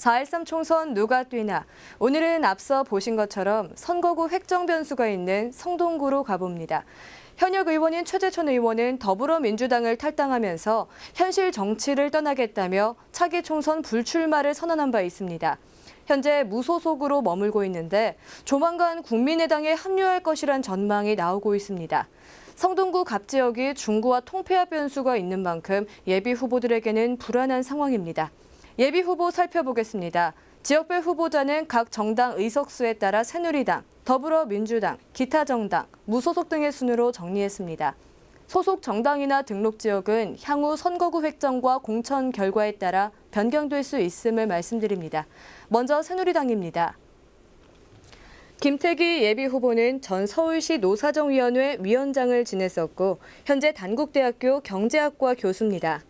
4.13 총선 누가 뛰나. 오늘은 앞서 보신 것처럼 선거구 획정 변수가 있는 성동구로 가봅니다. 현역 의원인 최재천 의원은 더불어민주당을 탈당하면서 현실 정치를 떠나겠다며 차기 총선 불출마를 선언한 바 있습니다. 현재 무소속으로 머물고 있는데 조만간 국민의당에 합류할 것이란 전망이 나오고 있습니다. 성동구 갑 지역이 중구와 통폐합 변수가 있는 만큼 예비 후보들에게는 불안한 상황입니다. 예비 후보 살펴보겠습니다. 지역별 후보자는 각 정당 의석수에 따라 새누리당, 더불어민주당, 기타 정당, 무소속 등의 순으로 정리했습니다. 소속 정당이나 등록 지역은 향후 선거구 획정과 공천 결과에 따라 변경될 수 있음을 말씀드립니다. 먼저 새누리당입니다. 김태기 예비 후보는 전 서울시 노사정위원회 위원장을 지냈었고 현재 단국대학교 경제학과 교수입니다.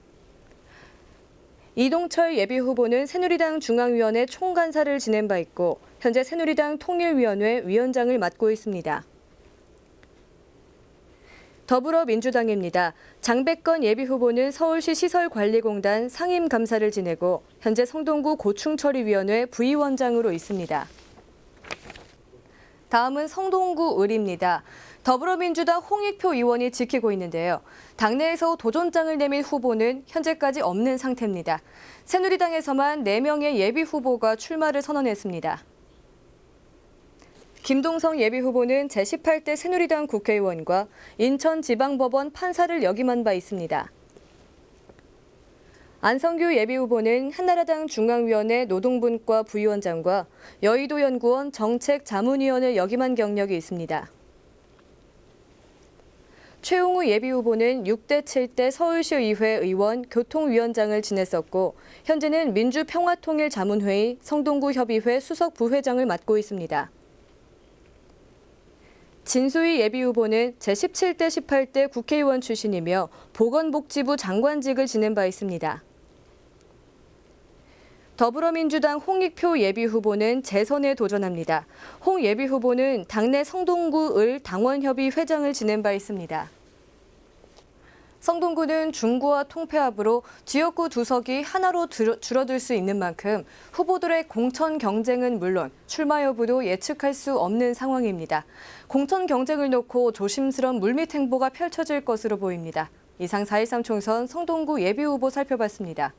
이동철 예비 후보는 새누리당 중앙위원회 총간사를 지낸 바 있고 현재 새누리당 통일위원회 위원장을 맡고 있습니다. 더불어민주당입니다. 장백건 예비 후보는 서울시 시설관리공단 상임감사를 지내고 현재 성동구 고충처리위원회 부위원장으로 있습니다. 다음은 성동구 을입니다. 더불어민주당 홍익표 의원이 지키고 있는데요. 당내에서 도전장을 내민 후보는 현재까지 없는 상태입니다. 새누리당에서만 4명의 예비 후보가 출마를 선언했습니다. 김동성 예비 후보는 제18대 새누리당 국회의원과 인천지방법원 판사를 역임한 바 있습니다. 안성규 예비 후보는 한나라당 중앙위원회 노동분과 부위원장과 여의도 연구원 정책자문위원을 역임한 경력이 있습니다. 최웅우 예비 후보는 6대 7대 서울시의회 의원 교통위원장을 지냈었고 현재는 민주평화통일자문회의 성동구 협의회 수석 부회장을 맡고 있습니다. 진수희 예비 후보는 제17대 18대 국회의원 출신이며 보건복지부 장관직을 지낸 바 있습니다. 더불어민주당 홍익표 예비 후보는 재선에 도전합니다. 홍 예비 후보는 당내 성동구 을 당원협의 회장을 지낸 바 있습니다. 성동구는 중구와 통폐합으로 지역구 두석이 하나로 줄어들 수 있는 만큼 후보들의 공천 경쟁은 물론 출마 여부도 예측할 수 없는 상황입니다. 공천 경쟁을 놓고 조심스런 물밑 행보가 펼쳐질 것으로 보입니다. 이상 4.13 총선 성동구 예비 후보 살펴봤습니다.